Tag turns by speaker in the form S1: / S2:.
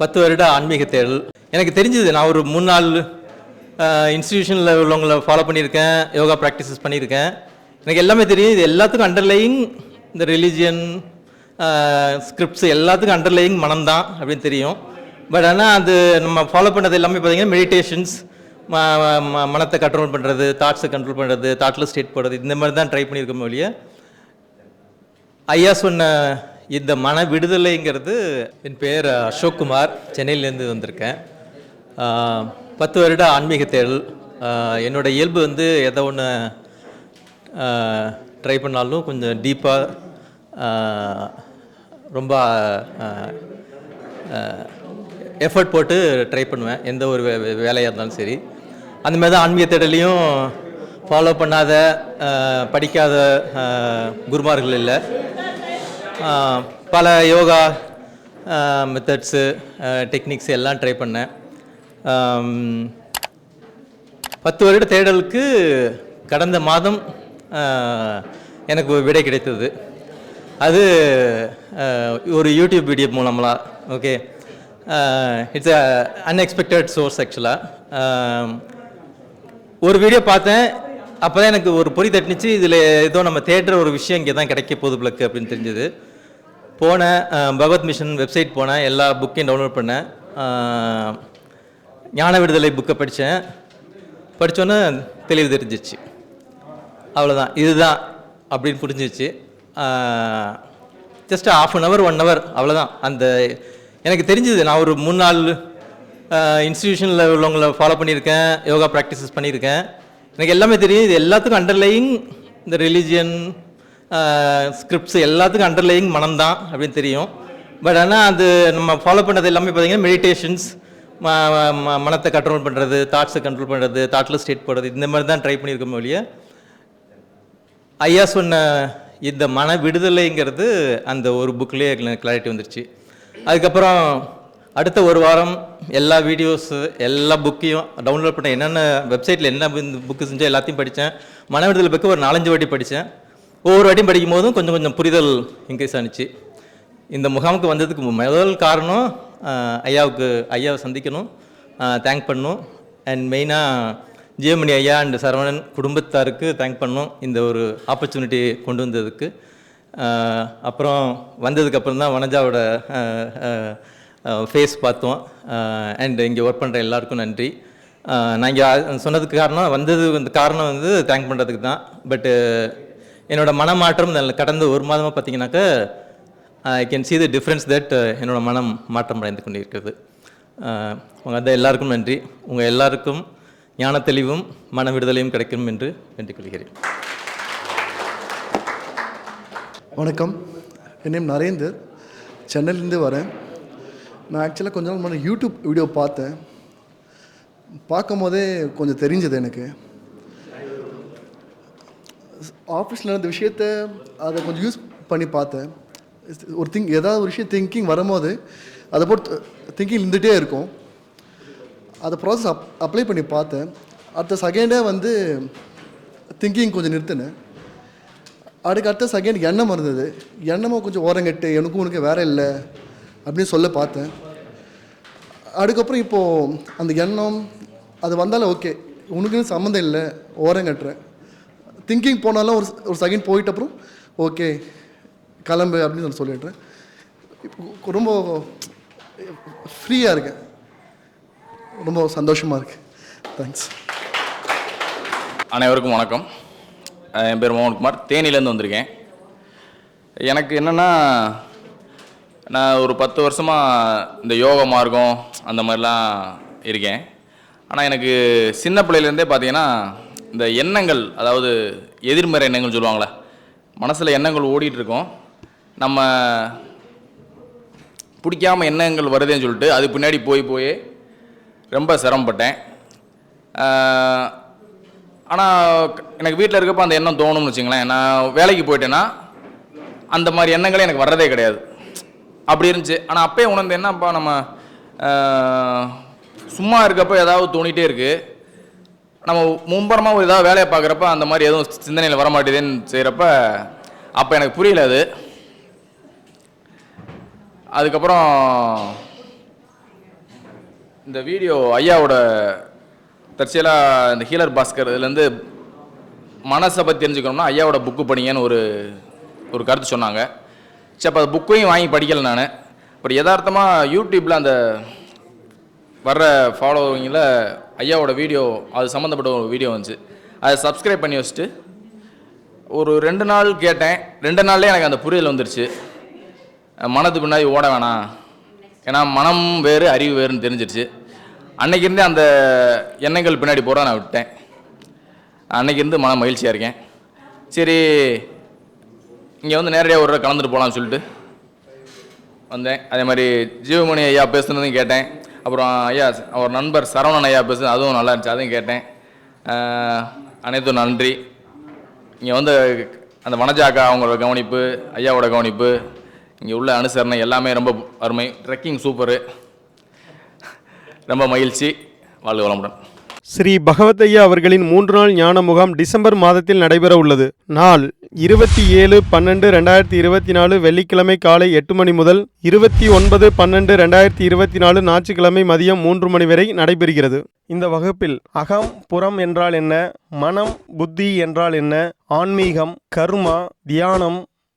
S1: பத்து வருட ஆன்மீக தேடல். எனக்கு தெரிஞ்சது நான் ஒரு மூணு நாள் இன்ஸ்டிடியூஷனில் உள்ளவங்களை ஃபாலோ பண்ணியிருக்கேன் யோகா ப்ராக்டிசஸ் பண்ணியிருக்கேன். எனக்கு எல்லாமே தெரியும் இது எல்லாத்துக்கும் அண்டர்லையிங் இந்த ரிலீஜியன் ஸ்கிரிப்ட்ஸ் எல்லாத்துக்கும் அண்டர்லையிங் மனம்தான் அப்படின்னு தெரியும். பட் ஆனால் அது நம்ம ஃபாலோ பண்ணது எல்லாமே பார்த்தீங்கன்னா மெடிடேஷன்ஸ் மனத்தை கண்ட்ரோல் பண்ணுறது தாட்ஸை கண்ட்ரோல் பண்ணுறது தாட்டில் ஸ்டேட் போடுறது இந்த மாதிரி தான் ட்ரை பண்ணியிருக்கோம் ஒழிய ஐயா சொன்ன இந்த மன விடுதலைங்கிறது என் பேர் அசோக்குமார். சென்னையிலேருந்து வந்திருக்கேன். பத்து வருட ஆன்மீக தேடல். என்னோடய என்னோட இயல்பு வந்து எதை ஒன்று ட்ரை பண்ணாலும் கொஞ்சம் டீப்பாக ரொம்ப எஃபர்ட் போட்டு ட்ரை பண்ணுவேன். எந்த ஒரு வே- வேலையாக இருந்தாலும் சரி. அந்த மாதிரி தான் ஆன்மீக தேடலையும் ஃபாலோ பண்ணாத படிக்காத குருமார்கள் இல்லை. பல யோகா மெத்தட்ஸு டெக்னிக்ஸ் எல்லாம் ட்ரை பண்ணேன். பத்து வருட தேடலுக்கு கடந்த மாதம் எனக்கு விடை கிடைத்தது. அது ஒரு YouTube video மூலமெலாம் okay it's a unexpected source ஆக்சுவலாக ஒரு வீடியோ பார்த்தேன் அப்போ தான் எனக்கு ஒரு பொறி தட்டுனுச்சு இதில் ஏதோ நம்ம தேடுற ஒரு விஷயம் இங்கே தான் கிடைக்க போது பிளக்கு அப்படின்னு தெரிஞ்சது. போனேன் பகவத் மிஷன் வெப்சைட் போனேன் எல்லா புக்கையும் டவுன்லோட் பண்ணேன் ஞான விடுதலை புக்கை படித்தேன். படித்தோன்னே தெளிவு தெரிஞ்சிச்சு. அவ்வளோதான் இதுதான் அப்படின்னு புரிஞ்சிச்சு. Just half an hour one hour அவ்வளோதான் அந்த எனக்கு தெரிஞ்சது நான் ஒரு மூணு நாள் இன்ஸ்டிடியூஷனில் உள்ளவங்கள ஃபாலோ பண்ணியிருக்கேன் யோகா ப்ராக்டிசஸ் பண்ணியிருக்கேன். எனக்கு எல்லாமே தெரியும். இது எல்லாத்துக்கும் அண்டர்லையிங் இந்த ரிலீஜியன் ஸ்கிரிப்ட்ஸ் எல்லாத்துக்கும் அண்டர்லேயிங் மனம் தான் அப்படின்னு தெரியும். பட் ஆனால் அது நம்ம ஃபாலோ பண்ணது எல்லாமே பார்த்தீங்கன்னா மெடிடேஷன்ஸ் மனத்தை கண்ட்ரோல் பண்ணுறது தாட்ஸை கண்ட்ரோல் பண்ணுறது தாட்டில் ஸ்டேட் போடுறது இந்த மாதிரி தான் ட்ரை பண்ணியிருக்கோம் ஒழிய ஐயா சொன்ன இந்த மன விடுதலைங்கிறது அந்த ஒரு புக்லேயே கிளாரிட்டி வந்துருச்சு. அதுக்கப்புறம் அடுத்த ஒரு வாரம் எல்லா வீடியோஸு எல்லா புக்கையும் டவுன்லோட் பண்ண என்னென்ன வெப்சைட்டில் என்ன புக்கு செஞ்சோ எல்லாத்தையும் படித்தேன் மன விடுதலை புக்கு ஒரு நாலஞ்சு வாட்டி படித்தேன் ஒவ்வொரு அடியும் படிக்கும் போதும் கொஞ்சம் கொஞ்சம் புரிதல் இன்க்ரீஸ் ஆனிச்சு. இந்த முகாமுக்கு வந்ததுக்கு முதல் காரணம் ஐயாவுக்கு ஐயாவை சந்திக்கணும் தேங்க் பண்ணணும். அண்ட் மெயினாக ஜியமணி ஐயா அண்ட் சரவணன் குடும்பத்தாருக்கு தேங்க் பண்ணும் இந்த ஒரு ஆப்பர்ச்சுனிட்டி கொண்டு வந்ததுக்கு. அப்புறம் வந்ததுக்கப்புறம் தான் வனஜாவோட ஃபேஸ் பார்த்தோம். அண்ட் இங்கே ஒர்க் பண்ணுற எல்லாருக்கும் நன்றி. நான் இங்கே சொன்னதுக்கு காரணம் வந்தது வந்து காரணம் வந்து தேங்க் பண்ணுறதுக்கு தான். பட்டு என்னோட மனமாற்றம் நல்ல- கடந்த ஒரு மாதமாக பார்த்தீங்கன்னாக்கா I can see the difference that uh, என்னோட மனம் மாற்றம் அடைந்து கொண்டிருக்கிறது. Uh, உங்கள் அந்த எல்லாருக்கும் நன்றி. உங்கள் எல்லாருக்கும் ஞான தெளிவும் மன விடுதலையும் கிடைக்கும் என்று வேண்டிக் கொள்கிறேன்
S2: வணக்கம். என் நேம் நரேந்தர். சென்னையிலேருந்து வரேன். நான் ஆக்சுவலாக கொஞ்ச நாள் முன்னாடி யூடியூப் வீடியோ பார்த்தேன். பார்க்கும் போதே கொஞ்சம் தெரிஞ்சது எனக்கு. ஆஃபீஸில் நடந்த விஷயத்த அதை கொஞ்சம் யூஸ் பண்ணி பார்த்தேன். ஒரு திங்க் ஏதாவது ஒரு விஷயம் திங்கிங் வரும்போது அதை போட்டு திங்கிங் இருந்துகிட்டே இருக்கும். அதை ப்ராசஸ் அப் அப்ளை பண்ணி பார்த்தேன். அடுத்த செகண்டே வந்து திங்கிங் கொஞ்சம் நிறுத்தினேன். அதுக்கு அடுத்த செகண்ட் எண்ணம் இருந்தது. எண்ணமும் கொஞ்சம் ஓரங்கட்டு எனக்கும் உனக்கு வேற இல்லை அப்படின்னு சொல்ல பார்த்தேன். அதுக்கப்புறம் இப்போது அந்த எண்ணம் அது வந்தாலும் ஓகே உனக்குன்னு சம்மந்தம் இல்லை ஓரங்கட்டுறேன். திங்கிங் போனாலும் ஒரு ஒரு செகண்ட் போயிட்ட அப்புறம் ஓகே கிளம்பு அப்படின்னு நான் சொல்லிடுறேன். இப்போ ரொம்ப ஃப்ரீயாக இருக்கேன். ரொம்ப சந்தோஷமாக இருக்குது தேங்க்ஸ்
S3: அனைவருக்கும் வணக்கம். என் பேர் மோகன்குமார். தேனியிலேருந்து வந்திருக்கேன். எனக்கு என்னென்னா நான் ஒரு பத்து வருஷமாக இந்த யோக மார்க்கம் அந்த மாதிரிலாம் இருக்கேன். ஆனால் எனக்கு சின்ன பிள்ளையிலேருந்தே பார்த்தீங்கன்னா இந்த எண்ணங்கள் அதாவது எதிர்மறை எண்ணங்கள் சொல்லுவாங்களே மனசில் எண்ணங்கள் ஓடிட்டு இருக்கும் நம்ம பிடிக்காம எண்ணங்கள் வருதேன்னு சொல்லிட்டு அது பின்னாடி போய் போய் ரொம்ப சிரமப்பட்டேன். ஆனால் எனக்கு வீட்டில் இருக்கப்போ அந்த எண்ணம் தோணும்னு வச்சுங்களேன். நான் வேலைக்கு போயிட்டேன்னா அந்த மாதிரி எண்ணங்களே எனக்கு வர்றதே கிடையாது. அப்படி இருந்துச்சு. ஆனால் அப்பயே உணர்ந்து என்னப்பா நம்ம சும்மா இருக்கப்போ ஏதாவது தோணிகிட்டே இருக்குது நம்ம மும்பரமாக ஒரு ஏதாவது வேலையை பார்க்குறப்ப அந்த மாதிரி எதுவும் சிந்தனையில் வர மாட்டேதுன்னு செய்கிறப்ப அப்போ எனக்கு புரியல அது. அதுக்கப்புறம் இந்த வீடியோ ஐயாவோட தற்செயலாக இந்த ஹீலர் பாஸ்கர் இதுலேருந்து மனசை பற்றி தெரிஞ்சுக்கணும்னா ஐயாவோட புக்கு படிங்கன்னு ஒரு ஒரு கருத்து சொன்னாங்க. சரி அப்போ புக்கையும் வாங்கி படிக்கலை நான். அப்புறம் யதார்த்தமாக யூடியூப்பில் அந்த வர்ற ஃபாலோவிங்கில் ஐயாவோட வீடியோ அது சம்மந்தப்பட்ட ஒரு வீடியோ வந்துச்சு. அதை சப்ஸ்கிரைப் பண்ணி வச்சுட்டு ஒரு ரெண்டு நாள் கேட்டேன். ரெண்டு நாள்லேயே எனக்கு அந்த புரிதல் வந்துருச்சு. மனது பின்னாடி ஓட வேணாம். ஏன்னா மனம் வேறு அறிவு வேறுன்னு தெரிஞ்சிருச்சு. அன்னைக்கிருந்தே அந்த எண்ணங்கள் பின்னாடி போகிற நான் விட்டேன். அன்றைக்கிருந்து மன மகிழ்ச்சியாக இருக்கேன். சரி இங்கே வந்து நேரடியாக ஒரு கலந்துட்டு போகலான்னு சொல்லிட்டு வந்தேன். அதே மாதிரி ஜீவமணி ஐயா பேசுனதும் கேட்டேன். அப்புறம் ஐயா அவர் நண்பர் சரவணன் ஐயா பேசு அதுவும் நல்லா இருந்துச்சு அதையும் கேட்டேன். அனைத்தும் நன்றி. இங்கே வந்து அந்த வனஜாக்கா அவங்களோட கவனிப்பு ஐயாவோட கவனிப்பு இங்கே உள்ள அனுசரணை எல்லாமே ரொம்ப அருமை. ட்ரெக்கிங் சூப்பரு ரொம்ப மகிழ்ச்சி. வாழ்க வளமுடன்.
S4: ஸ்ரீ பகவதையா அவர்களின் மூன்று நாள் ஞான முகாம் டிசம்பர் மாதத்தில் நடைபெற உள்ளது. நாள் இருபத்தி ஏழு பன்னெண்டு ரெண்டாயிரத்தி இருபத்தி நாலு வெள்ளிக்கிழமை காலை எட்டு மணி முதல் இருபத்தி ஒன்பது பன்னெண்டு ரெண்டாயிரத்தி இருபத்தி நாலு ஞாயிற்றுக்கிழமை மதியம் மூன்று மணி வரை நடைபெறுகிறது. இந்த வகுப்பில் அகம் புறம் என்றால் என்ன மனம் புத்தி என்றால் என்ன ஆன்மீகம் கர்மா தியானம்